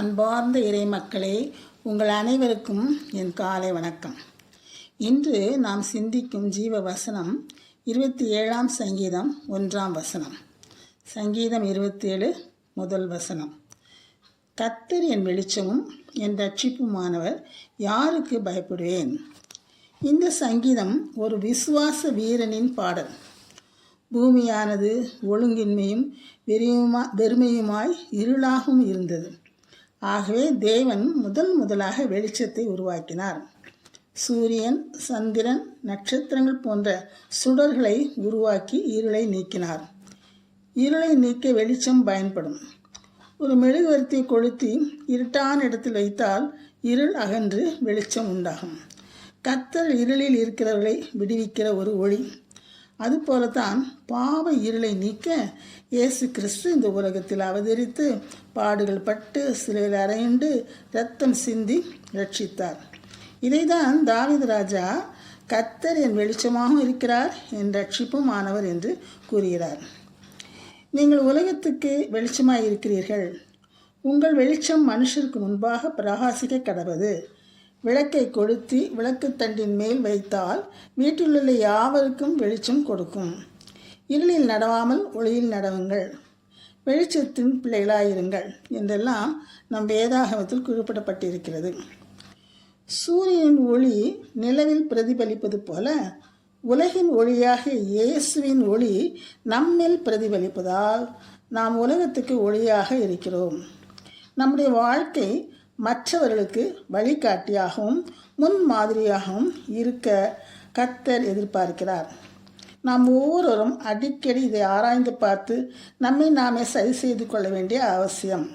அன்பார்ந்த இறை மக்களே உங்கள் அனைவருக்கும் என் காலை வணக்கம். இன்று நாம் சிந்திக்கும் ஜீவ வசனம் இருபத்தி ஏழாம் சங்கீதம் ஒன்றாம் வசனம். சங்கீதம் இருபத்தேழு முதல் வசனம். கத்தர் என் வெளிச்சமும் என் ரட்சிப்புமானவர் யாருக்கு பயப்படுவேன்? இந்த சங்கீதம் ஒரு விசுவாச வீரனின் பாடல். பூமியானது ஒழுங்கின்மையும் வெறியுமா வெறுமையுமாய் இருளாகவும் இருந்தது. ஆகவே தேவன் முதல் முதலாக வெளிச்சத்தை உருவாக்கினார். சூரியன் சந்திரன் நட்சத்திரங்கள் போன்ற சுடர்களை உருவாக்கி இருளை நீக்கினார். இருளை நீக்க வெளிச்சம் பயன்படும். ஒரு மெழுகுவர்த்தியை கொளுத்தி இருட்டான இடத்தில் வைத்தால் இருள் அகன்று வெளிச்சம் உண்டாகும். கத்தர் இருளில் இருக்கிறவர்களை விடுவிக்கிற ஒரு ஒளி அதுபோலத்தான் பாவ இருளை நீக்க இயேசு கிறிஸ்து இந்த உலகத்தில் அவதரித்து பாடுகள் பட்டு சிலையில் அறையுண்டு ரத்தம் சிந்தி ரட்சித்தார் இதைதான் தாவித ராஜா கத்தர் என் வெளிச்சமாகவும் இருக்கிறார் என் ரட்சிப்பும் ஆனவர் என்று கூறுகிறார். நீங்கள் உலகத்துக்கு வெளிச்சமாக இருக்கிறீர்கள். உங்கள் வெளிச்சம் மனுஷருக்கு முன்பாக பிரகாசிக்க கடவுது. விளக்கை கொளுத்தி விளக்குத்தண்டின் மேல் வைத்தால் வீட்டிலுள்ள யாவருக்கும் வெளிச்சம் கொடுக்கும். இருளில் நடவாமல் ஒளியில் நடவுங்கள். வெளிச்சத்தின் பிள்ளைகளாயிருங்கள் என்றெல்லாம் நம் வேதாகமத்தில் குறிப்பிடப்பட்டிருக்கிறது. சூரியனின் ஒளி நிலவில் பிரதிபலிப்பது போல உலகின் ஒளியாக இயேசுவின் ஒளி நம்மில் பிரதிபலிப்பதால் நாம் உலகத்துக்கு ஒளியாக இருக்கிறோம். நம்முடைய வாழ்க்கை மற்றவர்களுக்கு வழிகாட்டியாகவும் முன்மாதிரியாகவும் இருக்க கத்தர் எதிர்பார்க்கிறார். நாம் ஒவ்வொருவரும் அடிக்கடி இதை ஆராய்ந்து பார்த்து நம்மை நாமே சரி செய்து கொள்ள வேண்டிய அவசியம்.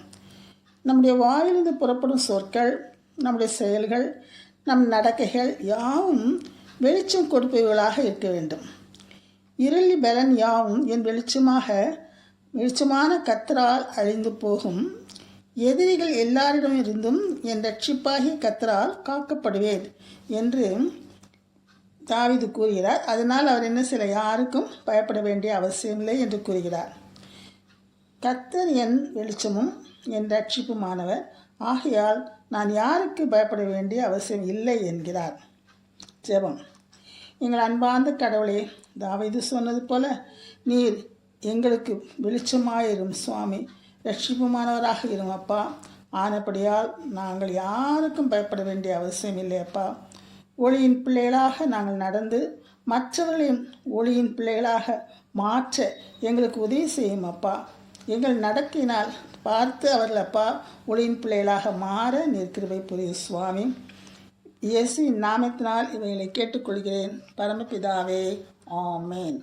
நம்முடைய வாயிலிருந்து புறப்படும் சொற்கள் நம்முடைய செயல்கள் நம் நடக்கைகள் யாவும் வெளிச்சம் கொடுப்பவர்களாக இருக்க வேண்டும். இருளி பலன் யாவும் என் வெளிச்சமாக வெளிச்சமான கத்தரால் அழிந்து போகும். எதிரிகள் எல்லாரிடமிருந்தும் என் ரட்சிப்பாகி கத்தரால் காக்கப்படுவேன் என்று தாவிது கூறுகிறார். அதனால் அவர் என்ன சில? யாருக்கும் பயப்பட வேண்டிய அவசியமில்லை என்று கூறுகிறார். கத்தர் என் வெளிச்சமும் என் ரட்சிப்புமானவர். ஆகையால் நான் யாருக்கு பயப்பட வேண்டிய அவசியம் இல்லை என்கிறார். ஜெபம். எங்கள் அன்பார்ந்த கடவுளே தாவிது சொன்னது போல நீர் எங்களுக்கு வெளிச்சமாயிரும் சுவாமி. ரட்சிப்புமானவராக இரும் அப்பா ஆனபடியால் நாங்கள் யாருக்கும் பயப்பட வேண்டிய அவசியம் இல்லை அப்பா ஒளியின் பிள்ளைகளாக நாங்கள் நடந்து மற்றவர்களின் ஒளியின் பிள்ளைகளாக மாற்ற எங்களுக்கு உதவி செய்யும் அப்பா எங்கள் நடக்கினால் பார்த்து அவர்கள் அப்பா ஒளியின் பிள்ளைகளாக மாற நிற்கிறவை புரிய சுவாமி. இயேசு நாமத்தினால் இவைகளை கேட்டுக்கொள்கிறேன். பரமபிதாவே ஆமேன்.